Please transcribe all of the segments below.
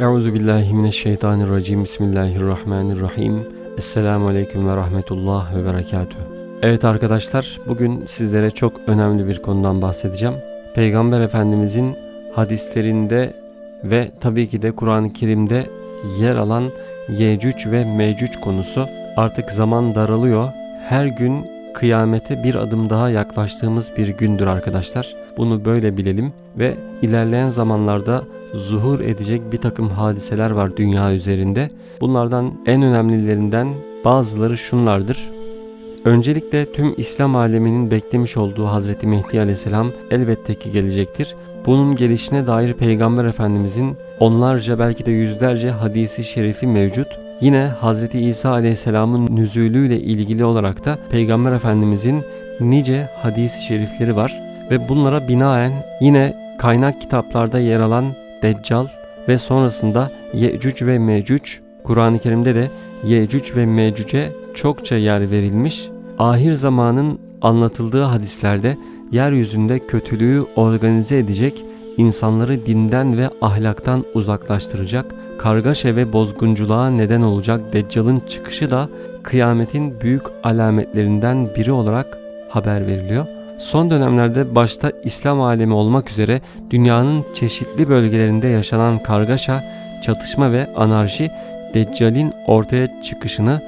Euzu billahi mineşşeytanirracim. Bismillahirrahmanirrahim. Esselamu aleyküm ve rahmetullah ve berekatüh. Evet arkadaşlar, bugün sizlere çok önemli bir konudan bahsedeceğim. Peygamber Efendimizin hadislerinde ve tabii ki de Kur'an-ı Kerim'de yer alan Yecüc ve Mecüc konusu artık zaman daralıyor. Her gün kıyamete bir adım daha yaklaştığımız bir gündür arkadaşlar. Bunu böyle bilelim ve ilerleyen zamanlarda zuhur edecek bir takım hadiseler var dünya üzerinde. Bunlardan en önemlilerinden bazıları şunlardır. Öncelikle tüm İslam aleminin beklemiş olduğu Hazreti Mehdi Aleyhisselam elbette ki gelecektir. Bunun gelişine dair Peygamber Efendimizin onlarca belki de yüzlerce hadisi şerifi mevcut. Yine Hazreti İsa Aleyhisselam'ın nüzulüyle ilgili olarak da Peygamber Efendimizin nice hadisi şerifleri var ve bunlara binaen yine kaynak kitaplarda yer alan Deccal ve sonrasında Yecüc ve Mecüc Kur'an-ı Kerim'de de Yecüc ve Mecüc'e çokça yer verilmiş. Ahir zamanın anlatıldığı hadislerde yeryüzünde kötülüğü organize edecek, insanları dinden ve ahlaktan uzaklaştıracak, kargaşa ve bozgunculuğa neden olacak Deccal'ın çıkışı da kıyametin büyük alametlerinden biri olarak haber veriliyor. Son dönemlerde başta İslam alemi olmak üzere dünyanın çeşitli bölgelerinde yaşanan kargaşa, çatışma ve anarşi Deccal'in ortaya çıkışını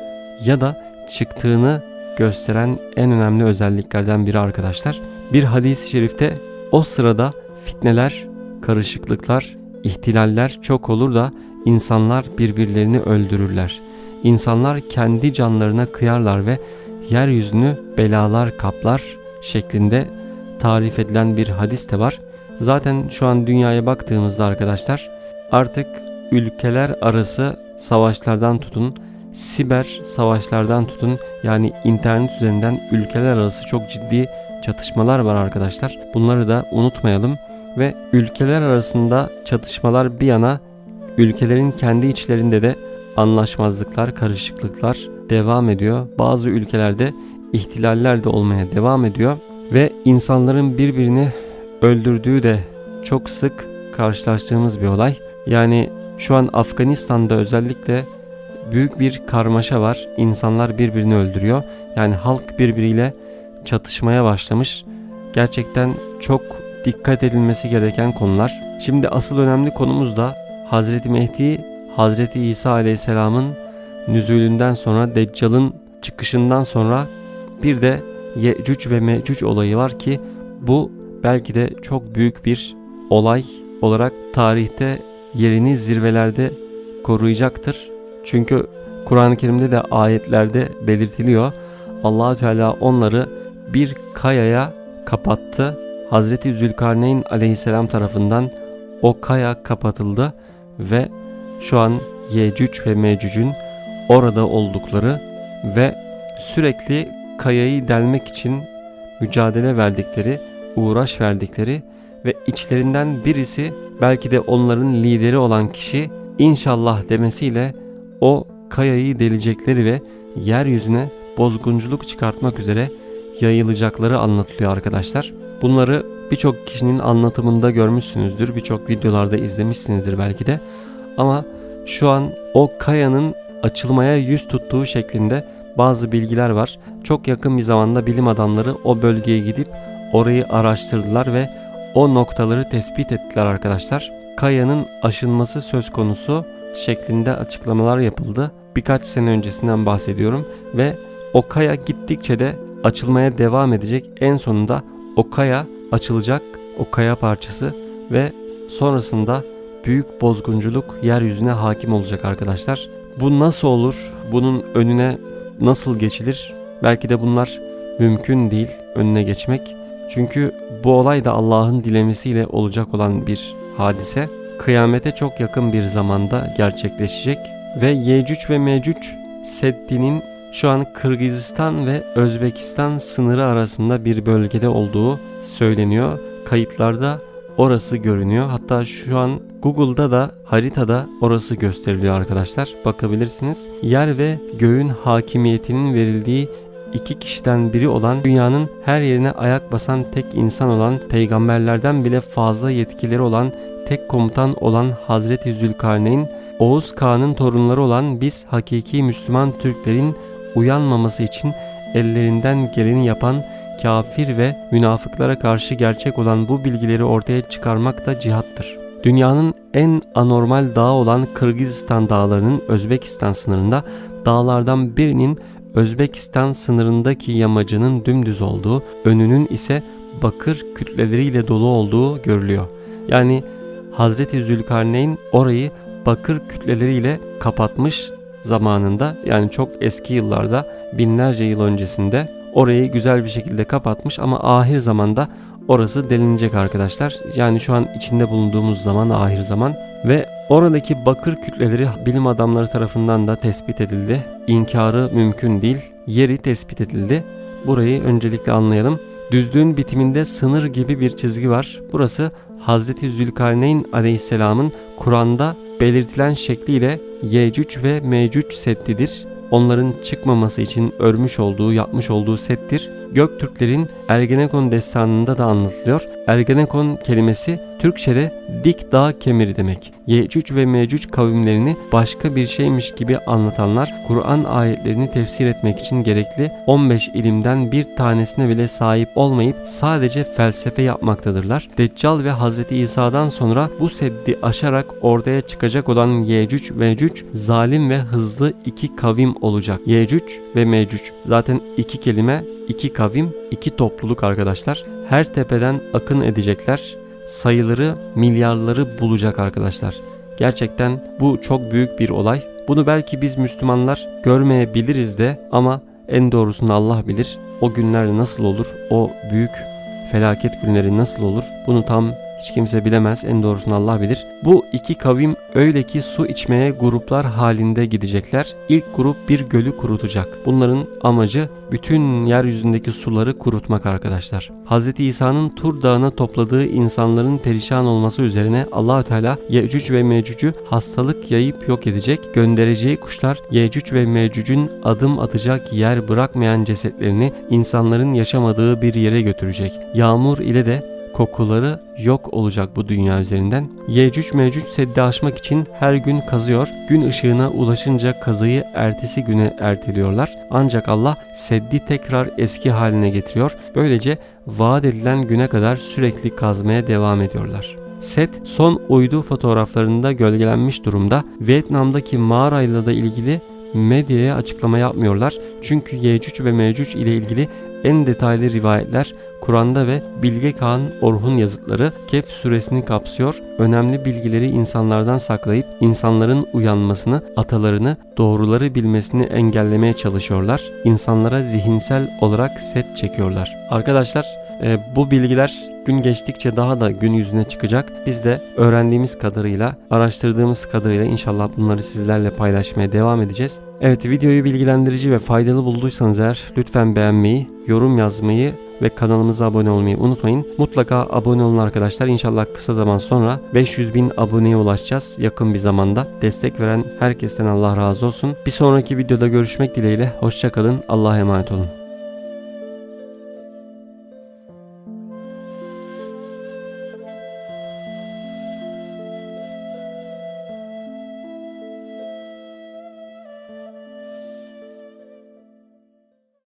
ya da çıktığını gösteren en önemli özelliklerden biri arkadaşlar. Bir hadis-i şerifte o sırada fitneler, karışıklıklar, ihtilaller çok olur da insanlar birbirlerini öldürürler. İnsanlar kendi canlarına kıyarlar ve yeryüzünü belalar kaplar şeklinde tarif edilen bir hadis de var. Zaten şu an dünyaya baktığımızda arkadaşlar artık ülkeler arası savaşlardan tutun, siber savaşlardan tutun yani internet üzerinden ülkeler arası çok ciddi çatışmalar var arkadaşlar. Bunları da unutmayalım ve ülkeler arasında çatışmalar bir yana ülkelerin kendi içlerinde de anlaşmazlıklar, karışıklıklar devam ediyor. Bazı ülkelerde ihtilaller de olmaya devam ediyor ve insanların birbirini öldürdüğü de çok sık karşılaştığımız bir olay. Yani şu an Afganistan'da özellikle büyük bir karmaşa var. İnsanlar birbirini öldürüyor. Yani halk birbiriyle çatışmaya başlamış. Gerçekten çok dikkat edilmesi gereken konular. Şimdi asıl önemli konumuz da Hazreti Mehdi, Hazreti İsa Aleyhisselam'ın nüzulünden sonra Deccal'ın çıkışından sonra bir de Yecüc ve Mecüc olayı var ki bu belki de çok büyük bir olay olarak tarihte yerini zirvelerde koruyacaktır. Çünkü Kur'an-ı Kerim'de de ayetlerde belirtiliyor. Allahü Teala onları bir kayaya kapattı. Hazreti Zülkarneyn aleyhisselam tarafından o kaya kapatıldı ve şu an Yecüc ve Mecüc'ün orada oldukları ve sürekli kayayı delmek için mücadele verdikleri, uğraş verdikleri ve içlerinden birisi belki de onların lideri olan kişi inşallah demesiyle o kayayı delecekleri ve yeryüzüne bozgunculuk çıkartmak üzere yayılacakları anlatılıyor arkadaşlar. Bunları birçok kişinin anlatımında görmüşsünüzdür, birçok videolarda izlemişsinizdir belki de. Ama şu an o kayanın açılmaya yüz tuttuğu şeklinde bazı bilgiler var. Çok yakın bir zamanda bilim adamları o bölgeye gidip orayı araştırdılar ve o noktaları tespit ettiler arkadaşlar. Kayanın aşınması söz konusu şeklinde açıklamalar yapıldı. Birkaç sene öncesinden bahsediyorum ve o kaya gittikçe de açılmaya devam edecek. En sonunda o kaya açılacak, o kaya parçası ve sonrasında büyük bozgunculuk yeryüzüne hakim olacak arkadaşlar. Bu nasıl olur? Bunun önüne nasıl geçilir? Belki de bunlar mümkün değil önüne geçmek. Çünkü bu olay da Allah'ın dilemesiyle olacak olan bir hadise. Kıyamete çok yakın bir zamanda gerçekleşecek ve Yecüc ve Mecüc Seddi'nin şu an Kırgızistan ve Özbekistan sınırı arasında bir bölgede olduğu söyleniyor. Kayıtlarda orası görünüyor. Hatta şu an Google'da da haritada orası gösteriliyor arkadaşlar. Bakabilirsiniz. Yer ve göğün hakimiyetinin verildiği iki kişiden biri olan dünyanın her yerine ayak basan tek insan olan peygamberlerden bile fazla yetkileri olan tek komutan olan Hazreti Zülkarneyn, Oğuz Kağan'ın torunları olan biz hakiki Müslüman Türklerin uyanmaması için ellerinden geleni yapan kafir ve münafıklara karşı gerçek olan bu bilgileri ortaya çıkarmak da cihattır. Dünyanın en anormal dağı olan Kırgızistan dağlarının Özbekistan sınırında dağlardan birinin Özbekistan sınırındaki yamacının dümdüz olduğu, önünün ise bakır kütleleriyle dolu olduğu görülüyor. Yani Hazreti Zülkarneyn orayı bakır kütleleriyle kapatmış zamanında yani çok eski yıllarda binlerce yıl öncesinde orayı güzel bir şekilde kapatmış ama ahir zamanda orası delinecek arkadaşlar. Yani şu an içinde bulunduğumuz zaman ahir zaman ve oradaki bakır kütleleri bilim adamları tarafından da tespit edildi. İnkarı mümkün değil. Yeri tespit edildi. Burayı öncelikle anlayalım. Düzlüğün bitiminde sınır gibi bir çizgi var. Burası Hazreti Zülkarneyn aleyhisselamın Kur'an'da belirtilen şekliyle Yecüc ve Mecüc seddidir. Onların çıkmaması için örmüş olduğu, yapmış olduğu settir. Göktürklerin Ergenekon destanında da anlatılıyor. Ergenekon kelimesi Türkçe'de dik dağ kemeri demek. Yecüc ve Mecüc kavimlerini başka bir şeymiş gibi anlatanlar Kur'an ayetlerini tefsir etmek için gerekli 15 ilimden bir tanesine bile sahip olmayıp sadece felsefe yapmaktadırlar. Deccal ve Hz. İsa'dan sonra bu seddi aşarak ortaya çıkacak olan Yecüc ve Mecüc zalim ve hızlı iki kavim olacak. Yecüc ve Mecüc zaten iki kelime, iki kavim, iki topluluk arkadaşlar. Her tepeden akın edecekler sayıları milyarları bulacak arkadaşlar. Gerçekten bu çok büyük bir olay. Bunu belki biz Müslümanlar görmeyebiliriz de ama en doğrusunu Allah bilir. O günler nasıl olur? O büyük felaket günleri nasıl olur? Bunu tam hiç kimse bilemez. En doğrusunu Allah bilir. Bu iki kavim öyle ki su içmeye gruplar halinde gidecekler. İlk grup bir gölü kurutacak. Bunların amacı bütün yeryüzündeki suları kurutmak arkadaşlar. Hz. İsa'nın Tur Dağı'na topladığı insanların perişan olması üzerine Allahü Teala Yecüc ve Mecüc'ü hastalık yayıp yok edecek. Göndereceği kuşlar Yecüc ve Mecüc'ün adım atacak yer bırakmayan cesetlerini insanların yaşamadığı bir yere götürecek. Yağmur ile de kokuları yok olacak bu dünya üzerinden. Yecüc Mecüc seddi aşmak için her gün kazıyor. Gün ışığına ulaşınca kazıyı ertesi güne erteliyorlar. Ancak Allah seddi tekrar eski haline getiriyor. Böylece vaat edilen güne kadar sürekli kazmaya devam ediyorlar. Set son uydu fotoğraflarında gölgelenmiş durumda. Vietnam'daki mağarayla da ilgili medyaya açıklama yapmıyorlar. Çünkü Yecüc ve Mecüc ile ilgili en detaylı rivayetler Kur'an'da ve Bilge Kağan Orhun yazıtları Kehf suresini kapsıyor. Önemli bilgileri insanlardan saklayıp insanların uyanmasını, atalarını, doğruları bilmesini engellemeye çalışıyorlar. İnsanlara zihinsel olarak set çekiyorlar. Arkadaşlar e, bu bilgiler gün geçtikçe daha da gün yüzüne çıkacak. Biz de öğrendiğimiz kadarıyla, araştırdığımız kadarıyla inşallah bunları sizlerle paylaşmaya devam edeceğiz. Evet videoyu bilgilendirici ve faydalı bulduysanız eğer lütfen beğenmeyi, yorum yazmayı ve kanalımıza abone olmayı unutmayın. Mutlaka abone olun arkadaşlar. İnşallah kısa zaman sonra 500 bin aboneye ulaşacağız yakın bir zamanda. Destek veren herkesten Allah razı olsun. Bir sonraki videoda görüşmek dileğiyle. Hoşçakalın. Allah'a emanet olun.